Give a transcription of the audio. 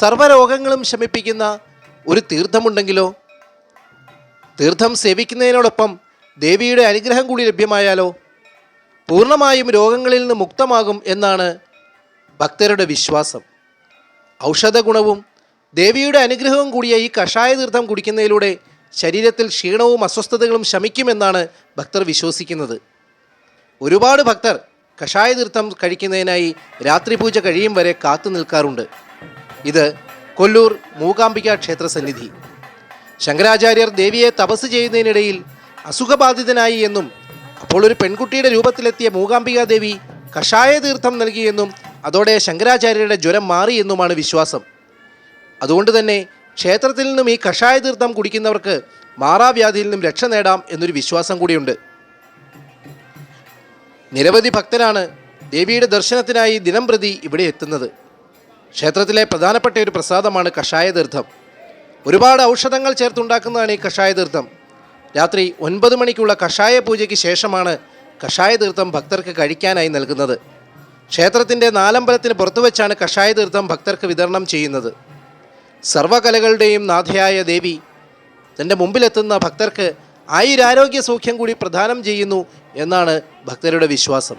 സർവരോഗങ്ങളും ശമിപ്പിക്കുന്ന ഒരു തീർത്ഥമുണ്ടെങ്കിലോ? തീർത്ഥം സേവിക്കുന്നതിനോടൊപ്പം ദേവിയുടെ അനുഗ്രഹം കൂടി ലഭ്യമായാലോ? പൂർണമായും രോഗങ്ങളിൽ നിന്ന് മുക്തമാകും എന്നാണ് ഭക്തരുടെ വിശ്വാസം. ഔഷധഗുണവും ദേവിയുടെ അനുഗ്രഹവും കൂടിയ ഈ കഷായ തീർത്ഥം കുടിക്കുന്നതിലൂടെ ശരീരത്തിൽ ക്ഷീണവും അസ്വസ്ഥതകളും ശമിക്കുമെന്നാണ് ഭക്തർ വിശ്വസിക്കുന്നത്. ഒരുപാട് ഭക്തർ കഷായ തീർത്ഥം കഴിക്കുന്നതിനായി രാത്രി പൂജ കഴിയും വരെ കാത്തു നിൽക്കാറുണ്ട്. ഇത് കൊല്ലൂർ മൂകാംബിക ക്ഷേത്ര സന്നിധി. ശങ്കരാചാര്യർ ദേവിയെ തപസ് ചെയ്യുന്നതിനിടയിൽ അസുഖബാധിതനായി എന്നും അപ്പോൾ ഒരു പെൺകുട്ടിയുടെ രൂപത്തിലെത്തിയ മൂകാംബിക ദേവി കഷായ തീർത്ഥം നൽകിയെന്നും അതോടെ ശങ്കരാചാര്യരുടെ ജ്വരം മാറിയെന്നുമാണ് വിശ്വാസം. അതുകൊണ്ട് തന്നെ ക്ഷേത്രത്തിൽ നിന്നും ഈ കഷായ തീർത്ഥം കുടിക്കുന്നവർക്ക് മാറാവ്യാധിയിൽ നിന്നും രക്ഷ നേടാം എന്നൊരു വിശ്വാസം കൂടിയുണ്ട്. നിരവധി ഭക്തരാണ് ദേവിയുടെ ദർശനത്തിനായി ദിനം പ്രതി ഇവിടെ എത്തുന്നത്. ക്ഷേത്രത്തിലെ പ്രധാനപ്പെട്ട ഒരു പ്രസാദമാണ് കഷായ തീർത്ഥം ഒരുപാട് ഔഷധങ്ങൾ ചേർത്തുണ്ടാക്കുന്നതാണ് ഈ കഷായ തീർത്ഥം രാത്രി ഒൻപത് മണിക്കുള്ള കഷായ പൂജയ്ക്ക് ശേഷമാണ് കഷായ തീർത്ഥം ഭക്തർക്ക് കഴിക്കാനായി നൽകുന്നത്. ക്ഷേത്രത്തിന്റെ നാലമ്പലത്തിന് പുറത്തു വെച്ചാണ് കഷായ തീർത്ഥം ഭക്തർക്ക് വിതരണം ചെയ്യുന്നത്. സർവകലകളുടെയും നാഥയായ ദേവി തന്റെ മുമ്പിലെത്തുന്ന ഭക്തർക്ക് ആയുരാരോഗ്യ സൗഖ്യം കൂടി പ്രദാനം ചെയ്യുന്നു എന്നാണ് ഭക്തരുടെ വിശ്വാസം.